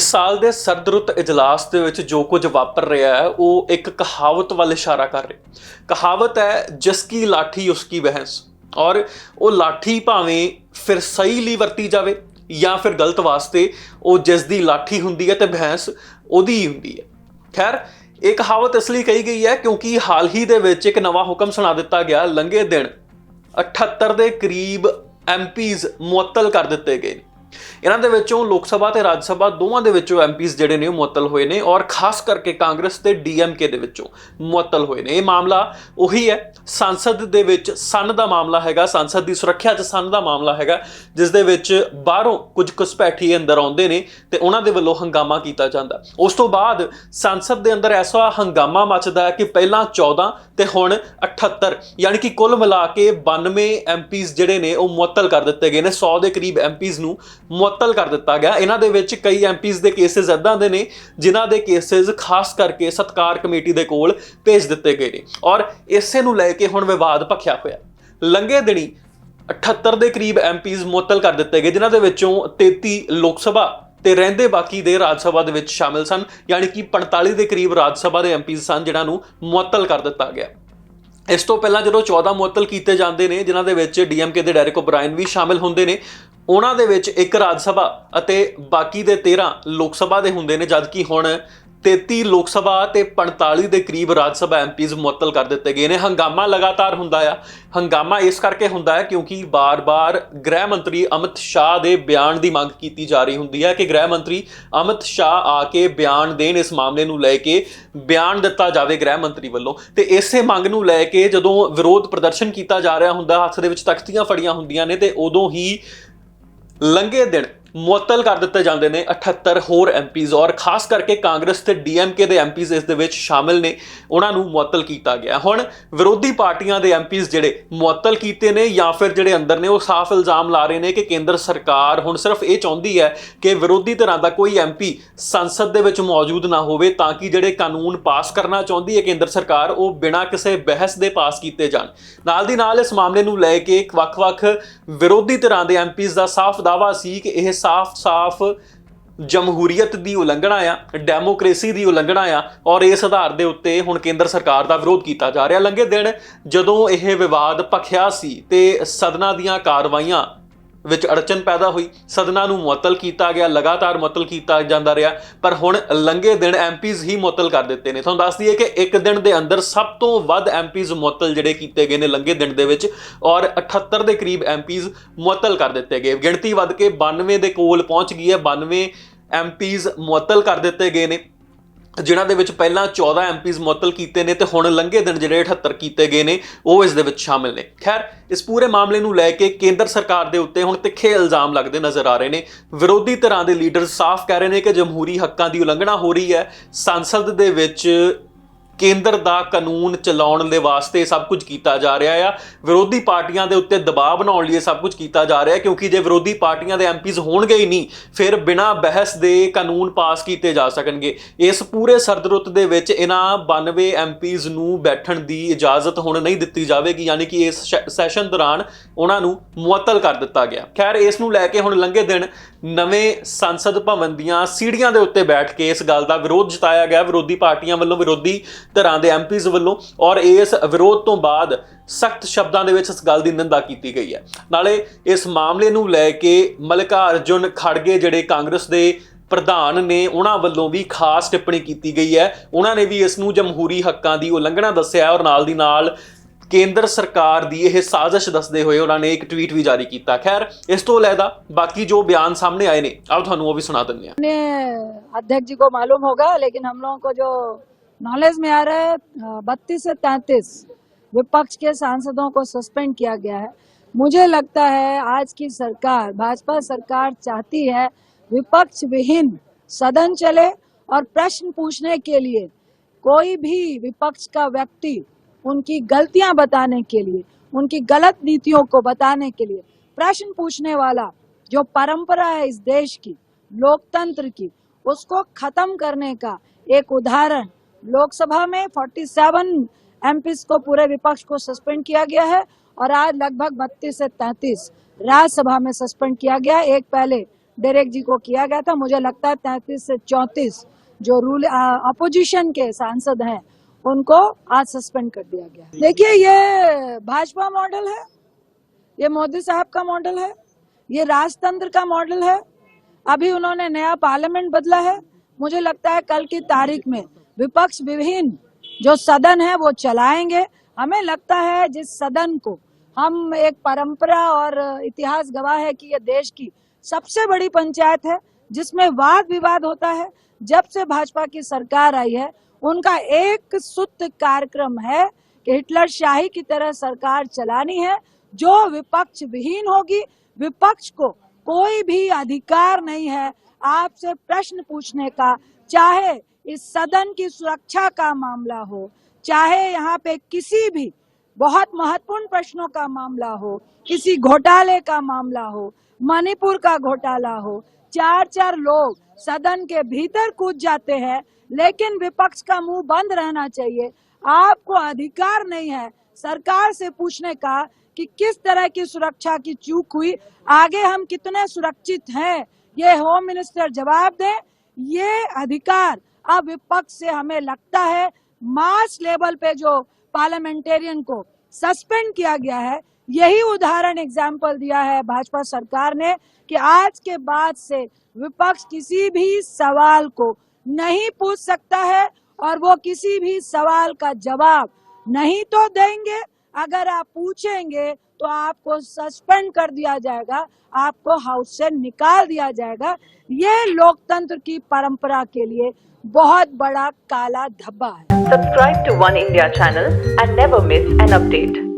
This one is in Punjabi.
ਇਸ ਸਾਲ ਦੇ ਸਰਦਰੁੱਤ ਇਜਲਾਸ ਦੇ ਵਿੱਚ ਜੋ ਕੁਝ ਵਾਪਰ ਰਿਹਾ ਹੈ, ਉਹ ਇੱਕ ਕਹਾਵਤ ਵੱਲ ਇਸ਼ਾਰਾ ਕਰ ਰਿਹਾ ਕਹਾਵਤ ਹੈ, ਜਿਸ ਕੀ ਲਾਠੀ, ਉਸ ਕੀ ਬਹਿਸ। ਔਰ ਉਹ ਲਾਠੀ ਭਾਵੇਂ ਫਿਰ ਸਹੀ ਲਈ ਵਰਤੀ ਜਾਵੇ ਜਾਂ ਫਿਰ ਗਲਤ ਵਾਸਤੇ ਉਹ ਜਿਸ ਦੀ ਲਾਠੀ ਹੁੰਦੀ ਹੈ ਤੇ ਬਹਿਸ ਉਹਦੀ ਹੀ ਹੁੰਦੀ ਹੈ। ਖੈਰ, ਇਹ ਕਹਾਵਤ ਇਸ ਲਈ ਕਹੀ ਗਈ ਹੈ ਕਿਉਂਕਿ ਹਾਲ ਹੀ ਦੇ ਵਿੱਚ ਇੱਕ ਨਵਾਂ ਹੁਕਮ ਸੁਣਾ ਦਿੱਤਾ ਗਿਆ। ਲੰਘੇ ਦਿਨ 78 ਦੇ ਕਰੀਬ ਐਮਪੀਜ਼ ਮੁਅੱਤਲ ਕਰ ਦਿੱਤੇ ਗਏ ਨੇ। ਇਹਨਾਂ ਦੇ ਵਿੱਚੋਂ ਲੋਕ ਸਭਾ ਤੇ ਰਾਜ ਸਭਾ ਦੋਵਾਂ ਦੇ ਵਿੱਚੋਂ ਐਮਪੀਜ਼ ਜਿਹੜੇ ਨੇ ਉਹ ਮੁਅੱਤਲ ਹੋਏ ਨੇ ਔਰ ਖਾਸ ਕਰਕੇ ਕਾਂਗਰਸ ਤੇ ਡੀਐਮਕੇ ਦੇ ਵਿੱਚੋਂ ਮੁਅੱਤਲ ਹੋਏ ਨੇ। ਇਹ ਮਾਮਲਾ ਉਹੀ ਹੈ, ਸੰਸਦ ਦੇ ਵਿੱਚ ਸੰਨ ਦਾ ਮਾਮਲਾ ਹੈਗਾ, ਸੰਸਦ ਦੀ ਸੁਰੱਖਿਆ 'ਚ ਸੰਨ ਦਾ ਮਾਮਲਾ ਹੈਗਾ, ਜਿਸ ਦੇ ਵਿੱਚ ਬਾਹਰੋਂ ਕੁਝ ਘੁਸਪੈਠੀ ਅੰਦਰ ਆਉਂਦੇ ਨੇ ਤੇ ਉਹਨਾਂ ਦੇ ਵੱਲੋਂ ਹੰਗਾਮਾ ਕੀਤਾ ਜਾਂਦਾ। ਉਸ ਤੋਂ ਬਾਅਦ ਸੰਸਦ ਦੇ ਅੰਦਰ ਐਸਾ ਹੰਗਾਮਾ ਮਚਦਾ ਹੈ ਕਿ ਪਹਿਲਾਂ 14 ਤੇ ਹੁਣ 78 ਯਾਨੀ ਕਿ ਕੁੱਲ ਮਿਲਾ ਕੇ 92 ਐਮਪੀਜ਼ ਜਿਹੜੇ ਨੇ ਉਹ ਮੁਅੱਤਲ ਕਰ ਦਿੱਤੇ ਗਏ ਨੇ। 100 ਦੇ ਕਰੀਬ ਐਮਪੀਜ਼ ਨੂੰ ਮੁਅੱਤਲ ਕਰ ਦਿੱਤਾ ਗਿਆ। ਇਹਨਾਂ ਦੇ ਵਿੱਚ ਕਈ ਐਮਪੀਜ਼ ਦੇ ਕੇਸਿਸ ਇਦਾਂ ਦੇ ਨੇ, ਜਿਨ੍ਹਾਂ ਦੇ ਕੇਸਿਸ ਖਾਸ ਕਰਕੇ ਸਤਕਾਰ ਕਮੇਟੀ ਦੇ ਕੋਲ ਭੇਜ ਦਿੱਤੇ ਗਏ ਨੇ। ਔਰ ਇਸੇ ਨੂੰ ਲੈ ਕੇ ਹੁਣ ਵਿਵਾਦ ਭਖਿਆ ਹੋਇਆ। ਲੰਘੇ ਦਿਨੀ 78 ਦੇ ਕਰੀਬ ਐਮਪੀਜ਼ ਮੁਅੱਤਲ ਕਰ ਦਿੱਤੇ ਗਏ, ਜਿਨ੍ਹਾਂ ਦੇ ਵਿੱਚੋਂ 33 ਲੋਕ ਸਭਾ ਤੇ ਰਹਿੰਦੇ ਬਾਕੀ ਦੇ ਰਾਜ ਸਭਾ ਦੇ ਵਿੱਚ ਸ਼ਾਮਿਲ ਸਨ। ਯਾਨੀ ਕਿ 45 ਦੇ ਕਰੀਬ ਰਾਜ ਸਭਾ ਦੇ ਐਮਪੀਜ਼ ਸਨ, ਜਿਨ੍ਹਾਂ ਨੂੰ ਮੁਅੱਤਲ ਕਰ ਦਿੱਤਾ ਗਿਆ। ਇਸ ਤੋਂ ਪਹਿਲਾਂ ਜਦੋਂ 14 ਮੁਅੱਤਲ ਕੀਤੇ ਜਾਂਦੇ ਨੇ, ਜਿਨ੍ਹਾਂ ਦੇ ਵਿੱਚ ਡੀਐਮਕੇ ਦੇ ਡੈਰਿਕ ਓਬਰਾਇਨ ਵੀ ਸ਼ਾਮਿਲ ਹੁੰਦੇ ਨੇ ਉਹਨਾਂ ਦੇ ਵਿੱਚ ਇੱਕ ਰਾਜ ਸਭਾ ਅਤੇ ਬਾਕੀ ਦੇ 13 ਲੋਕ ਸਭਾ ਦੇ ਹੁੰਦੇ ਨੇ ਜਦਕਿ ਹੁਣ 33 ਲੋਕ ਸਭਾ ਤੇ 45 ਦੇ ਕਰੀਬ ਰਾਜ ਸਭਾ ਐਮਪੀਜ਼ ਮੁਅੱਤਲ ਕਰ ਦਿੱਤੇ ਗਏ ਨੇ। ਹੰਗਾਮਾ ਲਗਾਤਾਰ ਹੁੰਦਾ ਆ। ਹੰਗਾਮਾ ਇਸ ਕਰਕੇ ਹੁੰਦਾ ਹੈ ਕਿਉਂਕਿ ਬਾਰ-ਬਾਰ ਗ੍ਰਹਿ ਮੰਤਰੀ ਅਮਿਤ ਸ਼ਾਹ ਦੇ ਬਿਆਨ ਦੀ ਮੰਗ ਕੀਤੀ ਜਾ ਰਹੀ ਹੁੰਦੀ ਹੈ ਕਿ ਗ੍ਰਹਿ ਮੰਤਰੀ ਅਮਿਤ ਸ਼ਾਹ ਆ ਕੇ ਬਿਆਨ ਦੇਣ ਇਸ ਮਾਮਲੇ ਨੂੰ ਲੈ ਕੇ ਬਿਆਨ ਦਿੱਤਾ ਜਾਵੇ ਗ੍ਰਹਿ ਮੰਤਰੀ ਵੱਲੋਂ। ਤੇ ਇਸੇ ਮੰਗ ਨੂੰ ਲੈ ਕੇ ਜਦੋਂ ਵਿਰੋਧ ਪ੍ਰਦਰਸ਼ਨ ਕੀਤਾ ਜਾ ਰਿਹਾ ਹੁੰਦਾ, ਹੱਥ ਦੇ ਵਿੱਚ ਤਖਤੀਆਂ ਫੜੀਆਂ ਹੁੰਦੀਆਂ ਨੇ ਤੇ ਉਦੋਂ ਹੀ ਲੰਘੇ ਦਿਨ ਮੁਅੱਤਲ ਕਰ ਦਿੱਤੇ ਜਾਂਦੇ ਨੇ 78 ਹੋਰ ਐਮਪੀਜ਼ ਔਰ ਖਾਸ ਕਰਕੇ ਕਾਂਗਰਸ ਤੇ ਡੀਐਮਕੇ ਦੇ ਐਮਪੀਜ਼ ਇਸ ਦੇ ਵਿੱਚ ਸ਼ਾਮਿਲ ਨੇ, ਉਹਨਾਂ ਨੂੰ ਮੁਅੱਤਲ ਕੀਤਾ ਗਿਆ। ਹੁਣ ਵਿਰੋਧੀ ਪਾਰਟੀਆਂ ਦੇ ਐਮਪੀਜ਼ ਜਿਹੜੇ ਮੁਅੱਤਲ ਕੀਤੇ ਨੇ ਜਾਂ ਫਿਰ ਜਿਹੜੇ ਅੰਦਰ ਨੇ, ਉਹ ਸਾਫ਼ ਇਲਜ਼ਾਮ ਲਾ ਰਹੇ ਨੇ ਕਿ ਕੇਂਦਰ ਸਰਕਾਰ ਹੁਣ ਸਿਰਫ ਇਹ ਚਾਹੁੰਦੀ ਹੈ ਕਿ ਵਿਰੋਧੀ ਧਿਰਾਂ ਦਾ ਕੋਈ ਐਮਪੀ ਸੰਸਦ ਦੇ ਵਿੱਚ ਮੌਜੂਦ ਨਾ ਹੋਵੇ ਤਾਂ ਕਿ ਜਿਹੜੇ ਕਾਨੂੰਨ ਪਾਸ ਕਰਨਾ ਚਾਹੁੰਦੀ ਹੈ ਕੇਂਦਰ ਸਰਕਾਰ, ਉਹ ਬਿਨਾਂ ਕਿਸੇ ਬਹਿਸ ਦੇ ਪਾਸ ਕੀਤੇ ਜਾਣ। ਨਾਲ ਦੀ ਨਾਲ ਇਸ ਮਾਮਲੇ ਨੂੰ ਲੈ ਕੇ ਵੱਖ-ਵੱਖ ਵਿਰੋਧੀ ਧਿਰਾਂ ਦੇ ਐਮਪੀਜ਼ ਦਾ ਸਾਫ਼ ਦਾਵਾ ਸੀ ਕਿ ਇਹ ਸਾਫ਼-ਸਾਫ਼ ਜਮਹੂਰੀਅਤ ਦੀ ਉਲੰਘਣਾ ਆ, ਡੈਮੋਕ੍ਰੇਸੀ ਦੀ ਉਲੰਘਣਾ ਆ ਔਰ ਇਸ ਆਧਾਰ ਦੇ ਉੱਤੇ ਹੁਣ ਕੇਂਦਰ ਸਰਕਾਰ ਦਾ ਵਿਰੋਧ ਕੀਤਾ ਜਾ ਰਿਹਾ। ਲੰਘੇ ਦਿਨ ਜਦੋਂ ਇਹ ਵਿਵਾਦ ਭਖਿਆ ਸੀ ਤੇ ਸਦਨਾਂ ਦੀਆਂ ਕਾਰਵਾਈਆਂ ਵਿੱਚ ਅੜਚਨ ਪੈਦਾ ਹੋਈ। ਸਦਨਾਂ ਨੂੰ ਮੁਅੱਤਲ ਕੀਤਾ ਗਿਆ, ਲਗਾਤਾਰ ਮੁਅੱਤਲ ਕੀਤਾ ਜਾਂਦਾ ਰਿਹਾ। ਪਰ ਹੁਣ ਲੰਘੇ ਦਿਨ ਐਮਪੀਜ਼ ਹੀ ਮੁਅੱਤਲ ਕਰ ਦਿੱਤੇ ਨੇ। ਤੁਹਾਨੂੰ ਦੱਸ ਦਈਏ ਕਿ ਇੱਕ ਦਿਨ ਦੇ ਅੰਦਰ ਸਭ ਤੋਂ ਵੱਧ ਐਮਪੀਜ਼ ਮੁਅੱਤਲ ਜਿਹੜੇ ਕੀਤੇ ਗਏ ਨੇ ਲੰਘੇ ਦਿਨ ਦੇ ਵਿੱਚ, ਔਰ 78 ਦੇ ਕਰੀਬ ਐਮਪੀਜ਼ ਮੁਅੱਤਲ ਕਰ ਦਿੱਤੇ ਗਏ। ਗਿਣਤੀ ਵੱਧ ਕੇ 92 ਦੇ ਕੋਲ ਪਹੁੰਚ ਗਈ ਹੈ। 92 ਐਮਪੀਜ਼ ਮੁਅੱਤਲ ਕਰ ਦਿੱਤੇ ਗਏ ਨੇ। ਜਿਨ੍ਹਾਂ ਦੇ ਵਿੱਚ ਪਹਿਲਾਂ 14 ਐਮਪੀਜ਼ ਮੁਅੱਤਲ ਕੀਤੇ ਨੇ ਤੇ ਹੁਣ ਲੰਘੇ ਦਿਨ ਜਿਹੜੇ 78 ਕੀਤੇ ਗਏ ਨੇ, ਉਹ ਇਸ ਦੇ ਵਿੱਚ ਸ਼ਾਮਿਲ ਨੇ। ਖੈਰ, ਇਸ ਪੂਰੇ ਮਾਮਲੇ ਨੂੰ ਲੈ ਕੇ ਕੇਂਦਰ ਸਰਕਾਰ ਦੇ ਉੱਤੇ ਹੁਣ ਤਿੱਖੇ ਇਲਜ਼ਾਮ ਲੱਗਦੇ ਨਜ਼ਰ ਆ ਰਹੇ ਨੇ। ਵਿਰੋਧੀ ਧਿਰਾਂ ਦੇ ਲੀਡਰ ਸਾਫ਼ ਕਹਿ ਰਹੇ ਨੇ ਕਿ ਜਮਹੂਰੀ ਹੱਕਾਂ ਦੀ ਉਲੰਘਣਾ ਹੋ ਰਹੀ ਹੈ। ਸੰਸਦ ਦੇ ਵਿੱਚ ਕੇਂਦਰ ਦਾ ਕਾਨੂੰਨ ਚਲਾਉਣ ਦੇ ਵਾਸਤੇ ਸਭ ਕੁਝ ਕੀਤਾ ਜਾ ਰਿਹਾ ਆ। ਵਿਰੋਧੀ ਪਾਰਟੀਆਂ ਦੇ ਉੱਤੇ ਦਬਾਅ ਬਣਾਉਣ ਲਈ ਸਭ ਕੁਝ ਕੀਤਾ ਜਾ ਰਿਹਾ, ਕਿਉਂਕਿ ਜੇ ਵਿਰੋਧੀ ਪਾਰਟੀਆਂ ਦੇ ਐਮਪੀਜ਼ ਹੋਣਗੇ ਹੀ ਨਹੀਂ, ਫਿਰ ਬਿਨਾਂ ਬਹਿਸ ਦੇ ਕਾਨੂੰਨ ਪਾਸ ਕੀਤੇ ਜਾ ਸਕਣਗੇ। ਇਸ ਪੂਰੇ ਸਰਦਰੁੱਤ ਦੇ ਵਿੱਚ ਇਹਨਾਂ 92 ਐਮਪੀਜ਼ ਨੂੰ ਬੈਠਣ ਦੀ ਇਜਾਜ਼ਤ ਹੁਣ ਨਹੀਂ ਦਿੱਤੀ ਜਾਵੇਗੀ, ਯਾਨੀ ਕਿ ਇਸ ਸੈ- ਸੈਸ਼ਨ ਦੌਰਾਨ ਉਹਨਾਂ ਨੂੰ ਮੁਅੱਤਲ ਕਰ ਦਿੱਤਾ ਗਿਆ। ਖੈਰ, ਇਸ ਨੂੰ ਲੈ ਕੇ ਹੁਣ ਲੰਘੇ ਦਿਨ ਨਵੇਂ ਸੰਸਦ ਭਵਨ ਦੀਆਂ ਸੀੜੀਆਂ ਦੇ ਉੱਤੇ ਬੈਠ ਕੇ ਇਸ ਗੱਲ ਦਾ ਵਿਰੋਧ ਜਤਾਇਆ ਗਿਆ। ਵਿਰੋਧੀ ਪਾਰਟੀਆਂ ਵੱਲੋਂ ਵਿਰੋਧੀ ਧਿਰਾਂ ਦੇ ਐਮਪੀਜ਼ ਵੱਲੋਂ ਔਰ ਇਸ ਵਿਰੋਧ ਤੋਂ ਬਾਅਦ ਸਖਤ ਸ਼ਬਦਾਂ ਦੇ ਵਿੱਚ ਇਸ ਗੱਲ ਦੀ ਨਿੰਦਾ ਕੀਤੀ ਗਈ ਹੈ ਨਾਲੇ ਇਸ ਮਾਮਲੇ ਨੂੰ ਲੈ ਕੇ ਮਲਿਕਾ ਅਰਜੁਨ ਖੜਗੇ ਜਿਹੜੇ ਕਾਂਗਰਸ ਦੇ ਪ੍ਰਧਾਨ ਨੇ ਉਹਨਾਂ ਵੱਲੋਂ ਵੀ ਖਾਸ ਟਿੱਪਣੀ ਕੀਤੀ ਗਈ ਹੈ ਉਹਨਾਂ ਨੇ ਵੀ ਇਸ ਨੂੰ ਜਮਹੂਰੀ ਹੱਕਾਂ ਦੀ ਉਲੰਘਣਾ ਦੱਸਿਆ ਹੈ ਔਰ ਨਾਲ ਦੀ ਨਾਲ ਕੇਂਦਰ ਸਰਕਾਰ ਦੀ ਇਹ ਸਾਜ਼ਿਸ਼ ਦੱਸਦੇ ਹੋਏ ਉਹਨਾਂ ਨੇ ਇੱਕ ਟਵੀਟ ਵੀ ਜਾਰੀ ਕੀਤਾ ਖੈਰ ਇਸ ਤੋਂ ਇਲਾਵਾ ਬਾਕੀ ਜੋ ਬਿਆਨ ਸਾਹਮਣੇ ਆਏ ਨੇ ਆਓ ਤੁਹਾਨੂੰ ਉਹ ਵੀ ਸੁਣਾ ਦਿੰਦੇ ਹਾਂ ने अध्यक्ष जी को मालूम होगा लेकिन हम लोगों को जो नॉलेज में आ रहा है बत्तीस से तैतीस विपक्ष के सांसदों को सस्पेंड किया गया है। मुझे लगता है आज की सरकार, भाजपा सरकार चाहती है विपक्ष विहीन सदन चले और प्रश्न पूछने के लिए कोई भी विपक्ष का व्यक्ति उनकी गलतियाँ बताने के लिए, उनकी गलत नीतियों को बताने के लिए प्रश्न पूछने वाला जो परंपरा है इस देश की, लोकतंत्र की, उसको खत्म करने का एक उदाहरण लोकसभा में 47 एमपीस को पूरे विपक्ष को सस्पेंड किया गया है और आज लगभग 32 से 33 राज्यसभा में सस्पेंड किया गया एक पहले डेरेक जी को किया गया था, मुझे लगता है तैतीस से चौतीस जो रूल अपोजिशन के सांसद हैं, उनको आज सस्पेंड कर दिया गया। देखिए, ये भाजपा मॉडल है, ये मोदी साहब का मॉडल है, ये राजतंत्र का मॉडल है, अभी उन्होंने नया पार्लियामेंट बदला है मुझे लगता है कल की तारीख में विपक्ष विहीन जो सदन है वो चलाएँगे। हमें लगता है जिस सदन को हम एक परंपरा और इतिहास गवाह है कि ये देश की सबसे बड़ी पंचायत है, जिसमें वाद विवाद होता है, जब से भाजपा की सरकार आई है, उनका एक सूत्र कार्यक्रम है कि हिटलर शाही की तरह सरकार चलानी है, जो विपक्ष विहीन होगी। विपक्ष को कोई भी अधिकार नहीं है आपसे प्रश्न पूछने का, चाहे इस सदन की सुरक्षा का मामला हो, चाहे यहाँ पे किसी भी बहुत महत्वपूर्ण प्रश्नों का मामला हो, किसी घोटाले का मामला हो, मणिपुर का घोटाला हो चार चार लोग सदन के भीतर कूद जाते हैं, लेकिन विपक्ष का मुँह बंद रहना चाहिए। आपको अधिकार नहीं है सरकार से पूछने का कि किस तरह की सुरक्षा की चूक हुई, आगे हम कितने सुरक्षित हैं। ये होम मिनिस्टर जवाब दे, ये अधिकार अब विपक्ष से हमें लगता है मास लेवल पे जो पार्लियामेंटेरियन को सस्पेंड किया गया है, यही उदाहरण एग्ज़ाम्पल दिया है भाजपा सरकार ने कि आज के बाद से विपक्ष किसी भी सवाल को नहीं पूछ सकता है और वो किसी भी सवाल का जवाब नहीं तो देंगे। अगर आप पूछेंगे तो आपको सस्पेंड कर दिया जाएगा, आपको हाउस से निकाल दिया जाएगा ये लोकतंत्र की परंपरा के लिए बहुत बड़ा काला धब्बा है subscribe to One India channel and never miss an update.